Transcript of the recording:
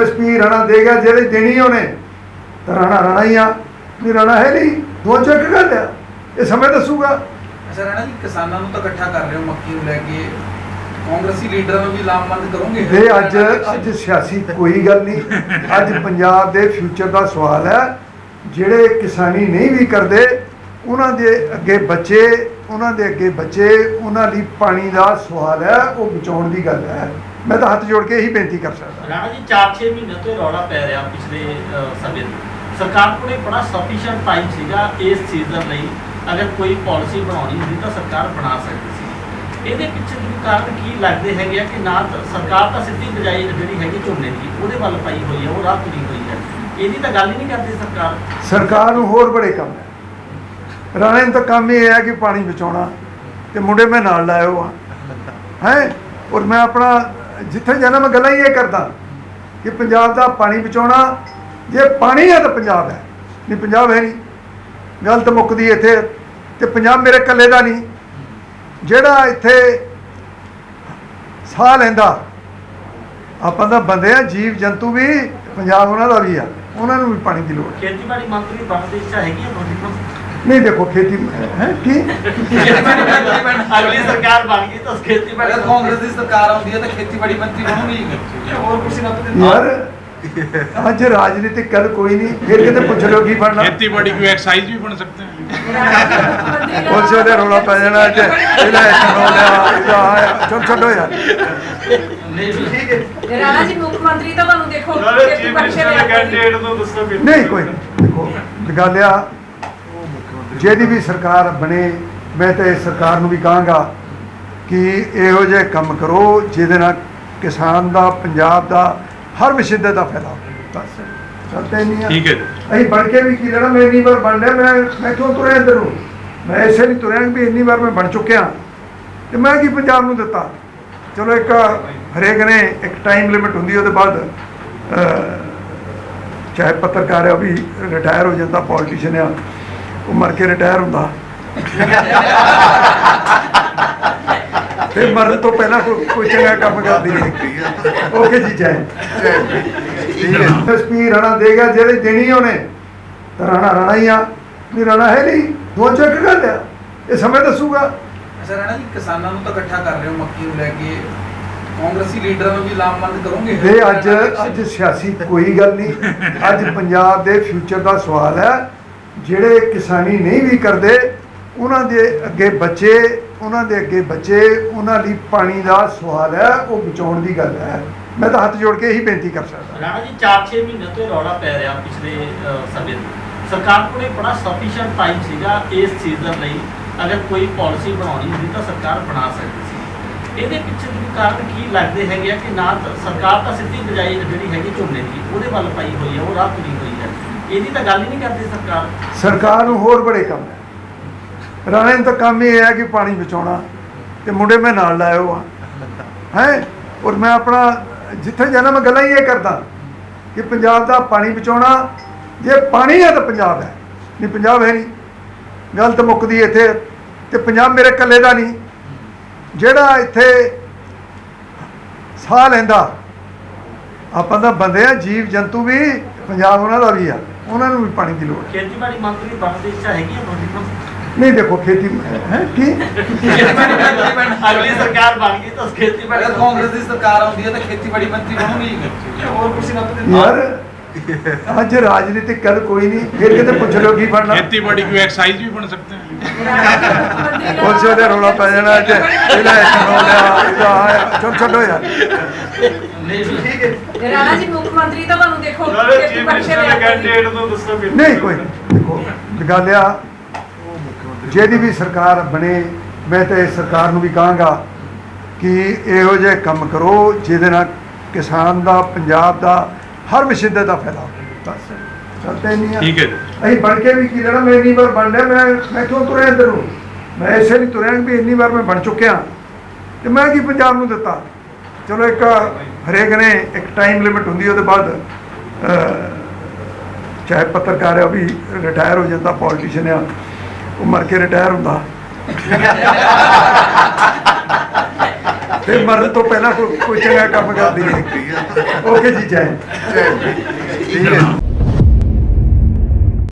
SP Rana ਦੇਗਾ ਜਿਹੜੇ ਦੇਣੀ ਉਹਨੇ। ਤਾਂ ਰਾਣਾ ਰਾਣਾ ਹੀ ਆ। ਨਹੀਂ ਰਾਣਾ ਹੈ ਨਹੀਂ ਦੋ ਚੱਕ ਗੱਲ ਆ ਇਹ ਸਮੇਂ ਦੱਸੂਗਾ। ਅੱਛਾ ਰਾਣਾ ਜੀ ਕਿਸਾਨਾਂ ਨੂੰ ਤਾਂ ਇਕੱਠਾ ਕਰ ਰਹੇ ਹੋ ਮੱਕੀ ਨੂੰ ਲੈ ਕੇ। ਕਾਂਗਰਸੀ ਲੀਡਰਾਂ ਨੂੰ ਵੀ ਲਾਮਬੰਦ ਕਰੋਗੇ? ਇਹ ਅੱਜ ਅੱਜ ਸਿਆਸੀ ਕੋਈ ਗੱਲ ਨਹੀਂ। ਅੱਜ ਪੰਜਾਬ ਦੇ ਫਿਊਚਰ ਦਾ ਸਵਾਲ ਹੈ। ਜਿਹੜੇ ਕਿਸਾਨੀ ਨਹੀਂ ਵੀ ਕਰਦੇ ਉਹਨਾਂ ਦੇ ਅੱਗੇ ਬੱਚੇ ਉਹਨਾਂ ਦੇ ਅੱਗੇ ਬੱਚੇ ਉਹਨਾਂ ਲਈ ਪਾਣੀ ਦਾ ਸਵਾਲ ਹੈ ਉਹ ਬਚਾਉਣ ਦੀ ਗੱਲ ਹੈ। ਮੈਂ ਤਾਂ ਹੱਥ ਜੋੜ ਕੇ ਇਹੀ ਬੇਨਤੀ ਕਰ ਸਕਦਾ। ਰਾਣਾ ਜੀ 4-6 ਮਹੀਨੇ ਤੋਂ ਰੌਲਾ ਪੈ ਰਿਹਾ ਪਿਛਲੇ ਸਮੇਂ ਤੋਂ। ਸਰਕਾਰ ਕੋਲੇ ਬੜਾ ਸਫੀਸ਼ੀਐਂਟ ਟਾਈਮ ਸੀਗਾ ਇਸ ਸੀਜ਼ਨ ਲਈ। ਅਗਰ ਕੋਈ ਪਾਲਿਸੀ ਬਣਾਉਣੀ ਹੁੰਦੀ ਤਾਂ ਸਰਕਾਰ ਬਣਾ ਸਕਦੀ ਸੀ। ਇਹਦੇ ਪਿੱਛੇ ਦੇ ਕਾਰਨ ਕੀ ਲੱਗਦੇ ਹੈਗੇ ਆ ਕਿ ਨਾ ਸਰਕਾਰ ਤਾਂ ਸਿੱਧੀ ਬਜਾਈ ਜਿਹੜੀ ਹੈਗੀ ਝੋਨੇ ਦੀ ਉਹਦੇ ਵੱਲ ਪਾਈ ਹੋਈ ਹੈ ਉਹ ਰਾਹ ਤੁਰੀ ਹੋਈ ਹੈ ਇਹਦੀ ਤਾਂ ਗੱਲ ਹੀ ਨਹੀਂ ਕਰਦੀ ਸਰਕਾਰ। ਸਰਕਾਰ ਨੂੰ ਹੋਰ ਬੜੇ ਕੰਮ ਹੈ। ਰਾਣੇ ਨੂੰ ਤਾਂ ਕੰਮ ਇਹ ਹੈ ਕਿ ਪਾਣੀ ਬਚਾਉਣਾ ਤੇ ਮੁੰਡੇ ਮੈਂ ਨਾਲ ਲਾਇਓ ਆ। ਹੈ? ਔਰ ਮੈਂ ਆਪਣਾ ਜਿੱਥੇ ਜਾਣਾ ਮੈਂ ਗੱਲਾਂ ਹੀ ਇਹ ਕਰਦਾ ਕਿ ਪੰਜਾਬ ਦਾ ਪਾਣੀ ਬਚਾਉਣਾ, ਜੇ ਪਾਣੀ ਹੈ ਤਾਂ ਪੰਜਾਬ ਹੈ। ਨਹੀਂ, ਪੰਜਾਬ ਹੈ ਨਹੀਂ। ਗੱਲ ਤਾਂ ਮੁੱਕਦੀ ਇੱਥੇ। ਤੇ ਪੰਜਾਬ ਮੇਰੇ ਇਕੱਲੇ ਦਾ ਨਹੀਂ। ਜਿਹੜਾ ਇੱਥੇ ਸਾਹ ਲੈਂਦਾ, ਆਪਾਂ ਤਾਂ ਬੰਦੇ ਆ, ਜੀਵ ਜੰਤੂ ਵੀ, ਪੰਜਾਬ ਉਹਨਾਂ ਦਾ ਵੀ ਆ। ਉਹਨਾਂ ਨੂੰ ਵੀ ਪਾਣੀ ਦੀ ਲੋੜ ਹੈ। ਖੇਤੀਬਾੜੀ ਮੰਤਰੀ ਬਣਨ ਇੱਛਾ ਹੈਗੀ ਹੈ ਨਹੀਂ ਦੇਖੋ ਖੇਤੀ ਹੈ ਕੀ? ਅਗਲੀ ਸਰਕਾਰ ਬਣ ਗਈ ਤਾਂ ਖੇਤੀ ਬੜੀ ਕਾਂਗਰਸ ਦੀ ਸਰਕਾਰ ਆਉਂਦੀ ਹੈ ਤਾਂ ਖੇਤੀਬਾੜੀ ਮੰਤਰੀ ਬਣੂਗੀ ਹੋਰ ਕੁਛ ਨਾ ਪਤਾ ਅੱਜ ਰਾਜਨੀਤਿਕ ਕੱਲ ਕੋਈ ਨਹੀਂ ਫਿਰ ਕਿਤੇ ਪੁੱਛ ਲਓ ਕੀ ਬਣਨਾ। ਖੇਤੀਬਾੜੀ ਕੋਈ ਐਕਸਾਈਜ਼ ਵੀ ਬਣ ਸਕਦੇ ਹੈ। ਉਸ ਦੇ ਰੋਲਾ ਪੈ ਜਾਣਾ ਅੱਜ। ਇਹਦਾ ਰੋਲਾ ਚਲ ਛੱਡੋ ਯਾਰ। ਨਹੀਂ ਠੀਕ ਹੈ ਜੀ। ਮੁੱਖ ਮੰਤਰੀ ਤਾਂ ਤੁਹਾਨੂੰ ਦੇਖੋ ਨਹੀਂ ਕੋਈ ਦੇਖੋ ਗੱਲ ਆ ਜਿਹਦੀ ਵੀ ਸਰਕਾਰ ਬਣੇ ਮੈਂ ਤਾਂ ਇਸ ਸਰਕਾਰ ਨੂੰ ਵੀ ਕਹਾਂਗਾ ਕਿ ਇਹੋ ਜਿਹੇ ਕੰਮ ਕਰੋ ਜਿਹਦੇ ਨਾਲ ਕਿਸਾਨ ਦਾ ਪੰਜਾਬ ਦਾ ਹਰ ਵਿਸ਼ੇ ਦਾ ਫਾਇਦਾ ਹੋਵੇ। ਬਸ ਚਲਤੇ ਨਹੀਂ ਠੀਕ ਹੈ ਅਸੀਂ ਬਣ ਕੇ ਵੀ ਕੀ ਲੈਣਾ ਮੈਂ ਇੰਨੀ ਵਾਰ ਬਣ ਲਿਆ ਮੈਂ ਮੈਂ ਕਿਉਂ ਤੁਰਿਆ ਇੱਧਰ ਨੂੰ। ਮੈਂ ਇਸੇ ਲਈ ਤੁਰਿਆ ਵੀ ਇੰਨੀ ਵਾਰ ਮੈਂ ਬਣ ਚੁੱਕਿਆ। ਤੇ ਮੈਂ ਕੀ ਪੰਜਾਬ ਨੂੰ ਦਿੱਤਾ? ਚਲੋ ਇੱਕ ਹਰੇਕ ਨੇ ਇੱਕ ਟਾਈਮ ਲਿਮਿਟ ਹੁੰਦੀ ਉਹਦੇ ਬਾਅਦ ਚਾਹੇ ਪੱਤਰਕਾਰ ਹੈ ਉਹ ਵੀ ਰਿਟਾਇਰ ਹੋ ਜਾਂਦਾ ਪੋਲੀਟੀਸ਼ੀਅਨ ਹੈ ਉਹ ਮਰ ਕੇ ਰਿਟਾਇਰ ਹੁੰਦਾ। ਤੇ ਮਰਨ ਤੋਂ ਪਹਿਲਾਂ ਕੋਈ ਕੋਈ ਚੰਗਾ ਕੰਮ ਕਰਦੀ ਹੈ। ਓਕੇ ਜੀ ਜੈ ਠੀਕ ਹੈ ਐਸਪੀ ਰਾਣਾ ਦੇਗਾ ਜਿਹੜੇ ਦੇਣੀ ਉਹਨੇ ਤਾਂ ਰਾਣਾ ਰਾਣਾ ਹੀ ਆ। ਨਹੀਂ ਰਾਣਾ ਹੈ ਨਹੀਂ ਦੋ ਚੱਕ ਗੱਲ ਆ। ਇਹ ਸਮੇਂ ਦੱਸੂਗਾ। ਅੱਛਾ ਰਾਣਾ ਜੀ ਕਿਸਾਨਾਂ ਨੂੰ ਤਾਂ ਇਕੱਠਾ ਕਰ ਰਹੇ ਹੋ ਮੱਕੀ ਨੂੰ ਲੈ ਕੇ। ਕਾਂਗਰਸੀ ਲੀਡਰਾਂ ਨੂੰ ਵੀ ਲਾਮਬੰਦ ਕਰੋਗੇ? ਇਹ ਅੱਜ ਅੱਜ ਸਿਆਸੀ ਕੋਈ ਗੱਲ ਨਹੀਂ। ਅੱਜ ਪੰਜਾਬ ਦੇ ਫਿਊਚਰ ਦਾ ਸਵਾਲ ਹੈ। ਜਿਹੜੇ ਕਿਸਾਨੀ ਨਹੀਂ ਵੀ ਕਰਦੇ, ਉਹਨਾਂ ਦੇ ਅੱਗੇ ਬੱਚੇ, ਉਹਨਾਂ ਦੇ ਅੱਗੇ ਬੱਚੇ, ਉਹਨਾਂ ਲਈ ਪਾਣੀ ਦਾ ਸਵਾਲ ਹੈ, ਉਹ ਬਚਾਉਣ ਦੀ ਗੱਲ ਹੈ। ਮੈਂ ਤਾਂ ਹੱਥ ਜੋੜ ਕੇ ਇਹੀ ਬੇਨਤੀ ਕਰ ਸਕਦਾ। ਰਾਣਾ ਜੀ 4-6 ਮਹੀਨੇ ਤੋਂ ਰੌਲਾ ਪੈ ਰਿਹਾ ਪਿਛਲੇ ਸਮੇਂ ਸਰਕਾਰ ਕੋਲੇ ਬੜਾ ਸਫੀਸ਼ੀਐਂਟ ਟਾਈਮ ਸੀਗਾ ਇਸ ਸੀਜ਼ਨ ਲਈ। ਅਗਰ ਕੋਈ ਪਾਲਿਸੀ ਬਣਾਉਣੀ ਹੁੰਦੀ ਤਾਂ ਸਰਕਾਰ ਬਣਾ ਸਕਦੀ ਸੀ। ਇਹਦੇ ਪਿੱਛੇ ਦੇ ਕਾਰਨ ਕੀ ਲੱਗਦੇ ਹੈਗੇ ਆ ਕਿ ਨਾ ਤਾਂ ਸਰਕਾਰ ਤਾਂ ਸਿੱਧੀ ਬਜਾਈ ਜਿਹੜੀ ਹੈਗੀ ਝੋਨੇ ਦੀ, ਉਹਦੇ ਵੱਲ ਪਾਈ ਹੋਈ ਹੈ, ਉਹ ਰਾਹ ਤੁਰੀ ਹੋਈ ਹੈ। ਇਹਦੀ ਤਾਂ ਗੱਲ ਹੀ ਨਹੀਂ ਕਰਦੀ ਸਰਕਾਰ। ਸਰਕਾਰ ਨੂੰ ਹੋਰ ਬੜੇ ਕੰਮ ਹੈ। ਰਾਣੇ ਨੂੰ ਤਾਂ ਕੰਮ ਇਹ ਹੈ ਕਿ ਪਾਣੀ ਬਚਾਉਣਾ ਤੇ ਮੁੰਡੇ ਮੈਂ ਨਾਲ ਲਾਇਓ ਆ। ਹੈ? ਔਰ ਮੈਂ ਆਪਣਾ ਜਿੱਥੇ ਜਾਣਾ ਮੈਂ ਗੱਲਾਂ ਹੀ ਇਹ ਕਰਦਾ ਕਿ ਪੰਜਾਬ ਦਾ ਪਾਣੀ ਬਚਾਉਣਾ, ਜੇ ਪਾਣੀ ਹੈ ਤਾਂ ਪੰਜਾਬ ਹੈ। ਨਹੀਂ, ਪੰਜਾਬ ਹੈ ਨਹੀਂ। ਗੱਲ ਤਾਂ ਮੁੱਕਦੀ ਇੱਥੇ ਤੇ ਪੰਜਾਬ ਮੇਰੇ ਇਕੱਲੇ ਦਾ ਨਹੀਂ। ਜਿਹੜਾ ਇੱਥੇ ਸਾਹ ਲੈਂਦਾ, ਆਪਾਂ ਤਾਂ ਬੰਦੇ ਆ ਜੀਵ ਜੰਤੂ ਵੀ, ਪੰਜਾਬ ਉਹਨਾਂ ਦਾ ਵੀ ਆ। ਉਹਨਾਂ ਨੂੰ ਵੀ ਪਾਣੀ ਦੀ ਲੋੜ ਖੇਤੀਬਾੜੀ ਮੰਤਰੀ ਬਣਨ ਦੀ ਇੱਛਾ ਹੈਗੀ ਨਹੀਂ ਦੇਖੋ ਖੇਤੀ ਹੈ ਕੀ? ਅਗਲੀ ਸਰਕਾਰ ਬਣ ਗਈ ਤਾਂ ਖੇਤੀਬਾੜੀ ਕਾਂਗਰਸ ਦੀ ਸਰਕਾਰ ਆਉਂਦੀ ਹੈ ਤਾਂ ਖੇਤੀਬਾੜੀ ਮੰਤਰੀ ਬਣੂਗੀ ਹੋਰ ਕੁਛ ਨਾ ਪਤਾ ਯਾਰ ਅੱਜ ਰਾਜਨੀਤਿਕ ਕੱਲ ਕੋਈ ਨਹੀਂ। ਫਿਰ ਕਿਤੇ ਪੁੱਛ ਲਓ ਕੀ ਬਣਨਾ। ਖੇਤੀਬਾੜੀ ਕੋਈ ਐਕਸਾਈਜ਼ ਵੀ ਬਣ ਸਕਦੇ ਹੈ। ਉਹ ਜਿਹੜਾ ਰੋਲਾ ਪੈ ਜਾਣਾ ਤੇ ਇਹਦਾ ਇੱਕ ਰੋਲਾ ਆਇਆ ਛੱਡੋ ਯਾਰ। ਨਹੀਂ ਠੀਕ ਹੈ ਰਾਣਾ ਜੀ ਮੁੱਖ ਮੰਤਰੀ ਤਾਂ ਤੁਹਾਨੂੰ ਦੇਖੋ ਨਾਲੇ ਚੀਫ ਮਿਨਿਸਟਰ ਦੇ ਕੈਂਡੀਡੇਟ ਨੂੰ ਦੱਸੋ ਕਿ ਨਹੀਂ ਕੋਈ ਦੇਖੋ ਗੱਲ ਆ ਜਿਹਦੀ ਇਹੋ ਜਿਹੇ ਕੰਮ ਕਰੋ ਜਿਹਦੇ ਨਾਲ ਕਿਸਾਨ ਦਾ ਪੰਜਾਬ ਦਾ ਹਰ ਵਿਸ਼ੇ ਦਾ ਫਾਇਦਾ ਅਸੀਂ ਬਣ ਕੇ ਵੀ ਕੀ ਲੈਣਾ ਮੈਂ ਇੰਨੀ ਵਾਰ ਬਣ ਲਿਆ ਮੈਂ ਮੈਂ ਕਿਉਂ ਤੁਰਿਆ ਇੱਧਰ ਮੈਂ ਇਸੇ ਲਈ ਤੁਰਿਆ ਵੀ ਇੰਨੀ ਵਾਰ ਮੈਂ ਬਣ ਚੁੱਕਿਆ। ਤੇ ਮੈਂ ਕੀ ਪੰਜਾਬ ਨੂੰ ਦਿੱਤਾ? ਚਲੋ ਇੱਕ ਹਰੇਕ ਨੇ ਇੱਕ ਟਾਈਮ ਲਿਮਿਟ ਹੁੰਦੀ ਉਹਦੇ ਬਾਅਦ ਚਾਹੇ ਪੱਤਰਕਾਰ ਹੈ ਉਹ ਵੀ ਰਿਟਾਇਰ ਹੋ ਜਾਂਦਾ ਪੋਲੀਟੀਸ਼ੀਅਨ ਆ ਉਹ ਮਰ ਕੇ ਰਿਟਾਇਰ ਹੁੰਦਾ। ਤੇ ਮਰਨ ਤੋਂ ਪਹਿਲਾਂ ਕੋਈ ਕੋਈ ਚੰਗਾ ਕੰਮ ਕਰਦੀ ਹੈ। ਓਕੇ ਜੀ ਜੈ ਠੀਕ ਹੈ।